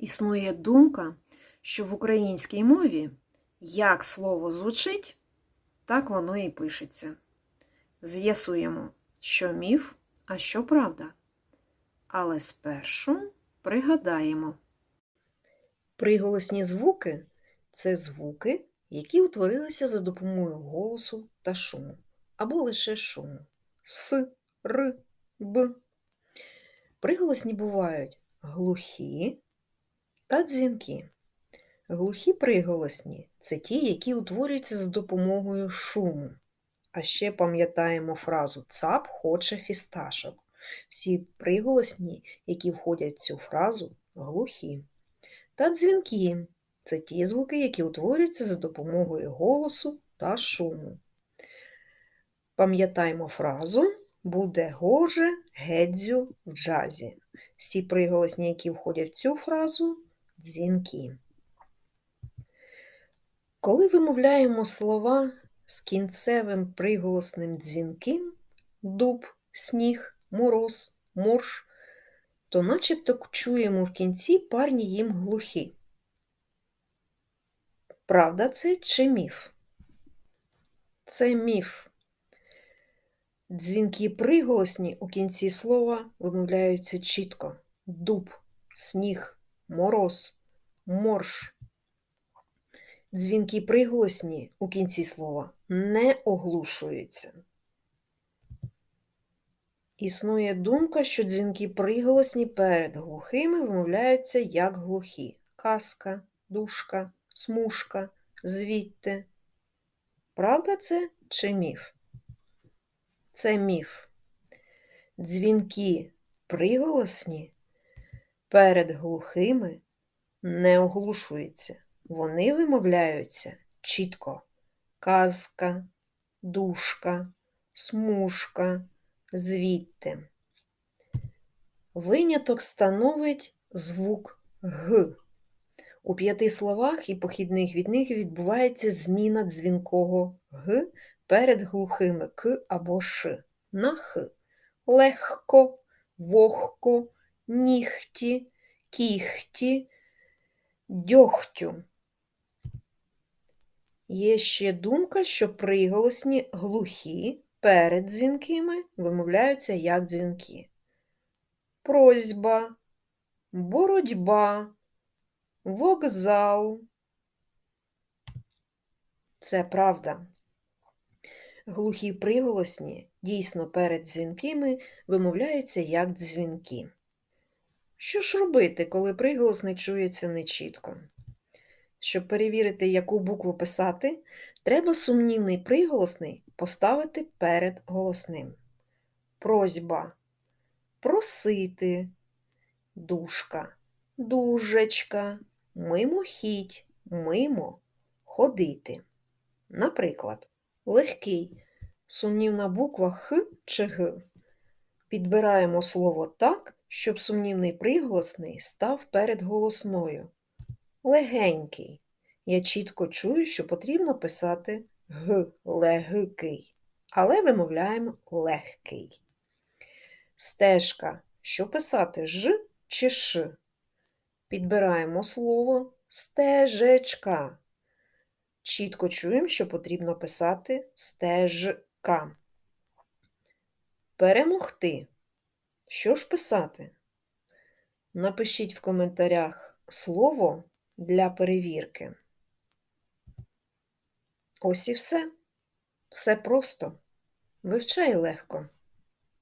Існує думка, що в українській мові як слово звучить, так воно і пишеться. З'ясуємо, що міф, а що правда. Але спершу пригадаємо. Приголосні звуки це звуки, які утворилися за допомогою голосу та шуму, або лише шуму. С, Р, Б. Приголосні бувають глухі та дзвінкі. Глухі приголосні це ті, які утворюються за допомогою шуму. А ще пам'ятаємо фразу Цап хоче фісташок. Всі приголосні, які входять в цю фразу, глухі. Та дзвінки це ті звуки, які утворюються за допомогою голосу та шуму. Пам'ятаємо фразу буде гоже гедзю в джазі. Всі приголосні, які входять в цю фразу, дзвінки. Коли вимовляємо слова з кінцевим приголосним дзвінким дуб, сніг, мороз, морж, то начебто чуємо в кінці парні їм глухі. Правда це чи міф? Це міф. Дзвінки приголосні у кінці слова вимовляються чітко. Дуб, сніг, мороз, морж. Дзвінки приголосні у кінці слова не оглушуються. Існує думка, що дзвінки приголосні перед глухими вимовляються як глухі. Казка, душка, смужка, звідти. Правда це чи міф? Це міф. Дзвінки приголосні перед глухими не оглушуються. Вони вимовляються чітко. Казка, душка, смужка, звідти. Виняток становить звук Г. У п'яти словах і похідних від них відбувається зміна дзвінкого Г перед глухими К або Ш на Х. Легко, вогко, нігті, кіхті, дьогтю. Є ще думка, що приголосні глухі перед дзвінкими вимовляються як дзвінки. Просьба, боротьба, вокзал. Це правда. Глухі приголосні дійсно перед дзвінкими вимовляються як дзвінки. Що ж робити, коли приголосний чується нечітко? Щоб перевірити, яку букву писати, треба сумнівний приголосний поставити перед голосним. Просьба просити, дужка, дужечка, мимохідь, мимо, ходити. Наприклад, легкий, сумнівна буква Х чи Г. Підбираємо слово так, щоб сумнівний приголосний став перед голосною. Легенький. Я чітко чую, що потрібно писати г легкий, але вимовляємо легкий. Стежка. Що писати ж чи ш? Підбираємо слово стежечка. Чітко чуємо, що потрібно писати стежка. Перемогти. Що ж писати? Напишіть в коментарях слово для перевірки. Ось і все. Все просто. Вивчай легко.